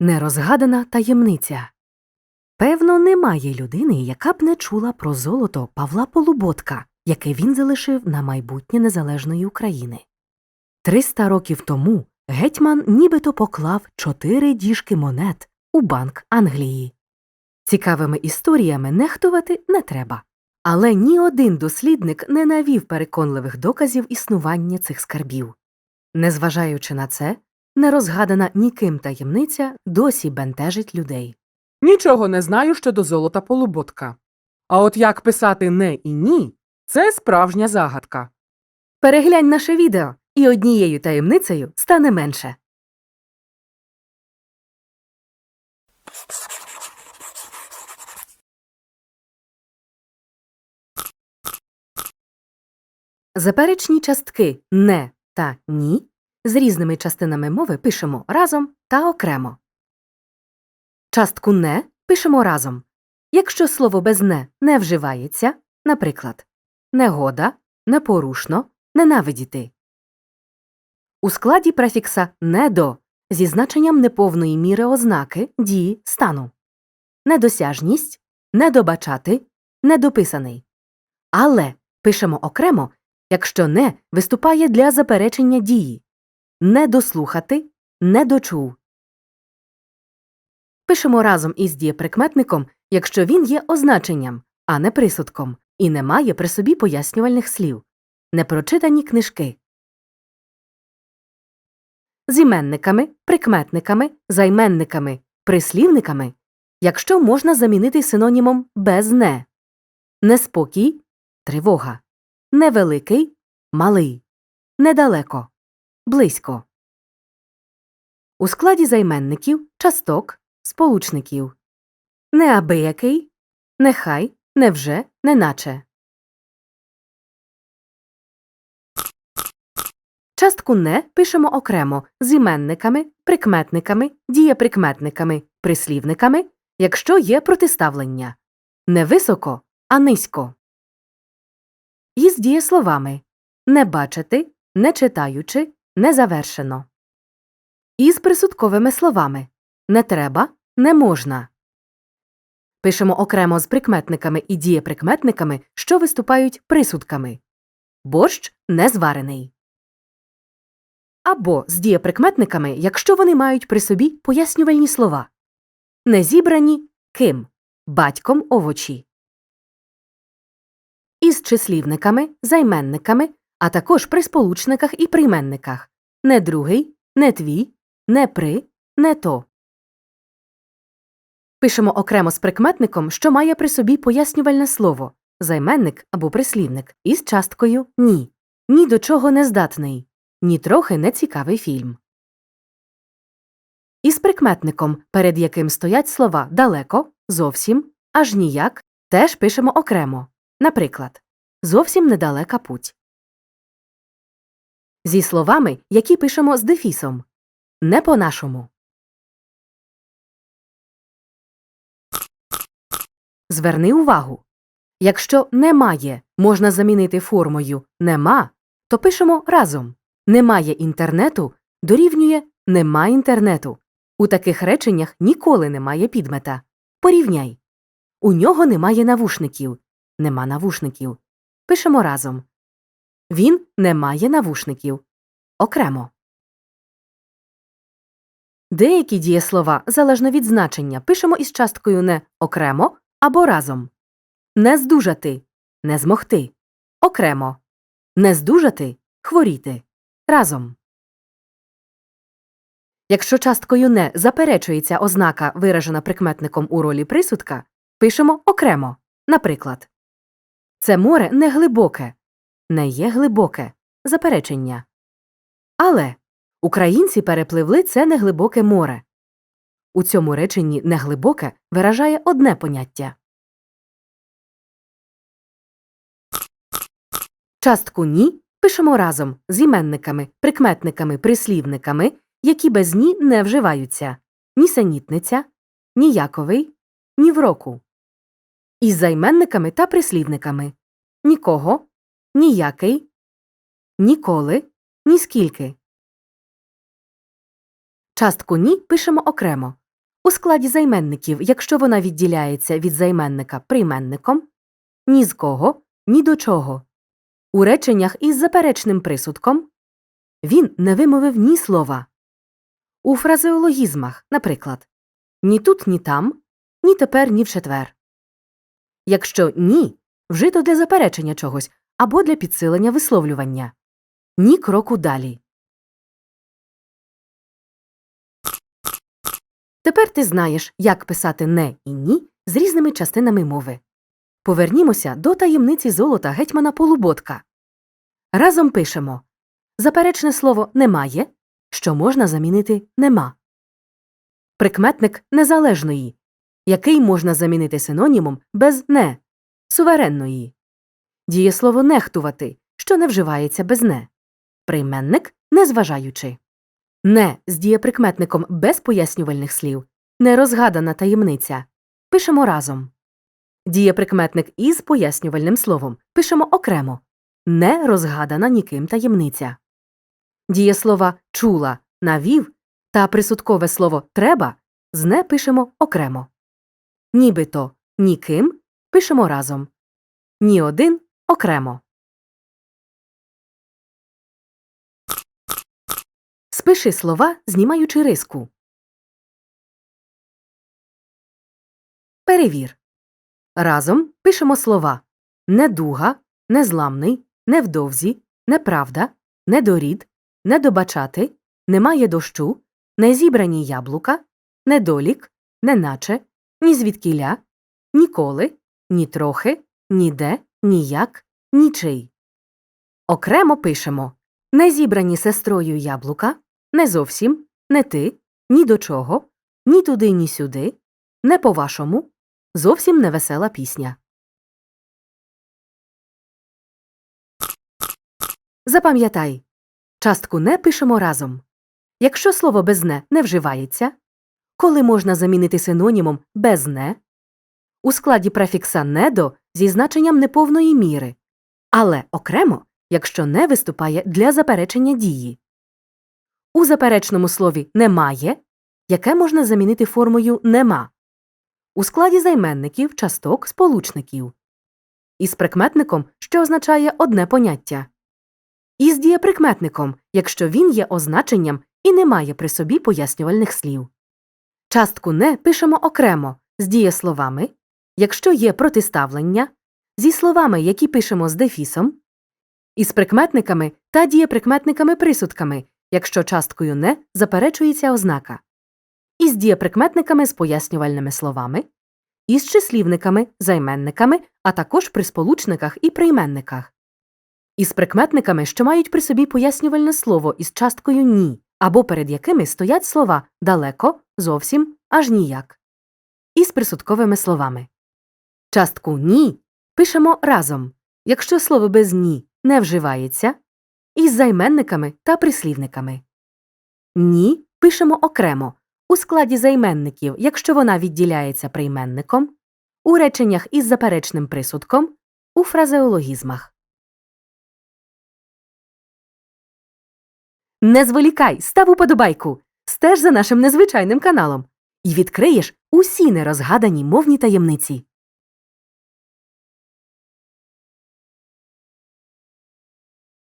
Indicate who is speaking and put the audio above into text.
Speaker 1: Нерозгадана таємниця. Певно, немає людини, яка б не чула про золото Павла Полуботка, яке він залишив на майбутнє незалежної України. Триста років тому гетьман нібито поклав чотири діжки монет у Банк Англії. Цікавими історіями нехтувати не треба. Але ні один дослідник не навів переконливих доказів існування цих скарбів. Незважаючи на це, нерозгадана ніким таємниця досі бентежить людей.
Speaker 2: Нічого не знаю щодо золота полуботка. А от як писати не і ні це справжня загадка.
Speaker 1: Переглянь наше відео, і однією таємницею стане менше. Заперечні частки не та ні з різними частинами мови пишемо разом та окремо. Частку не пишемо разом. Якщо слово без не не вживається, наприклад, негода, непорушно, ненавидіти. У складі префікса недо зі значенням неповної міри ознаки дії стану. Недосяжність, недобачати, недописаний. Але пишемо окремо, якщо не виступає для заперечення дії. Недослухати, недочув. Пишемо разом із дієприкметником, якщо він є означенням, а не присудком, і не має при собі пояснювальних слів. Непрочитані книжки. З іменниками, прикметниками, займенниками, прислівниками, якщо можна замінити синонімом без не. Неспокій тривога. Невеликий малий. Недалеко. Близько. У складі займенників часток сполучників. Неабиякий, нехай, невже, неначе. Частку не пишемо окремо з іменниками, прикметниками, дієприкметниками, прислівниками, якщо є протиставлення. Не високо, а низько. І з дієсловами не бачити, не читаючи, не завершено. І з присудковими словами не треба, не можна. Пишемо окремо з прикметниками і дієприкметниками, що виступають присудками. Борщ не зварений. Або з дієприкметниками, якщо вони мають при собі пояснювальні слова. Не зібрані ким батьком овочі. Із числівниками, займенниками, а також при сполучниках і прийменниках не другий, не твій, не при, не то. Пишемо окремо з прикметником, що має при собі пояснювальне слово займенник або прислівник із часткою ні. Ні до чого не здатний. Ні трохи не цікавий фільм. Із прикметником, перед яким стоять слова далеко, зовсім, аж ніяк, теж пишемо окремо. Наприклад, зовсім недалека путь. Зі словами, які пишемо з дефісом. Не по-нашому. Зверни увагу. Якщо немає можна замінити формою нема, то пишемо разом. Немає інтернету дорівнює нема інтернету. У таких реченнях ніколи немає підмета. Порівняй. У нього немає навушників. Нема навушників. Пишемо разом. Він не має навушників. Окремо. Деякі дієслова, залежно від значення, пишемо із часткою не окремо або разом. Не здужати не змогти. Окремо. Не здужати хворіти. Разом. Якщо часткою не заперечується ознака, виражена прикметником у ролі присудка, пишемо окремо. Наприклад, це море не глибоке, не є глибоке заперечення. Але українці перепливли це неглибоке море. У цьому реченні неглибоке виражає одне поняття. Частку ні пишемо разом з іменниками, прикметниками, прислівниками, які без ні не вживаються нісенітниця, ніяковий, ні в року. Із займенниками та прислівниками нікого, ніякий, ніколи, ніскільки. Частку ні пишемо окремо У складі займенників, якщо вона відділяється від займенника прийменником, ні з кого, ні до чого. У реченнях із заперечним присудком він не вимовив ні слова. У фразеологізмах, наприклад, ні тут, ні там, ні тепер, ні в четвер. Якщо ні, вжито для заперечення чогось або для підсилення висловлювання. Ні кроку далі. Тепер ти знаєш, як писати не і ні з різними частинами мови. Повернімося до таємниці золота гетьмана Полуботка. Разом пишемо заперечне слово немає, що можна замінити нема. Прикметник незалежної, який можна замінити синонімом без не, суверенної. Дієслово нехтувати, що не вживається без не. Прийменник незважаючи. Не з дієприкметником без пояснювальних слів. Нерозгадана таємниця. Пишемо разом. Дієприкметник із пояснювальним словом пишемо окремо. Не розгадана ніким таємниця. Дієслова чула, навів та присудкове слово треба з не пишемо окремо. Нібито ніким пишемо разом. Ні один окремо. Спиши слова, знімаючи риску. Перевір. Разом пишемо слова недуга, незламний, невдовзі, неправда, недорід, недобачати, немає дощу, незібрані яблука, недолік, неначе, ні звідкіля, ніколи, ні трохи, ніде, ніяк, нічий. Окремо пишемо не зібрані сестрою яблука, не зовсім, не ти, ні до чого, ні туди, ні сюди, не по-вашому, зовсім невесела пісня. Запам'ятай, частку не пишемо разом. Якщо слово без не не вживається, коли можна замінити синонімом без не, у складі префікса недо зі значенням неповної міри, але окремо, якщо не виступає для заперечення дії. У заперечному слові немає, яке можна замінити формою нема. У складі займенників часток сполучників. Із прикметником, що означає одне поняття. І з дієприкметником, якщо він є означенням і не має при собі пояснювальних слів. Частку не пишемо окремо з дієсловами, якщо є протиставлення, зі словами, які пишемо з дефісом, із прикметниками та дієприкметниками-присудками, якщо часткою не заперечується ознака, із дієприкметниками з пояснювальними словами, із числівниками, займенниками, а також при сполучниках і прийменниках, із прикметниками, що мають при собі пояснювальне слово із часткою ні, або перед якими стоять слова далеко, зовсім, аж ніяк, із присудковими словами. Частку ні пишемо разом, якщо слово без ні не вживається, із займенниками та прислівниками. Ні пишемо окремо у складі займенників, якщо вона відділяється прийменником, у реченнях із заперечним присудком, у фразеологізмах. Не зволікай, став уподобайку, стеж за нашим незвичайним каналом і відкриєш усі нерозгадані мовні таємниці.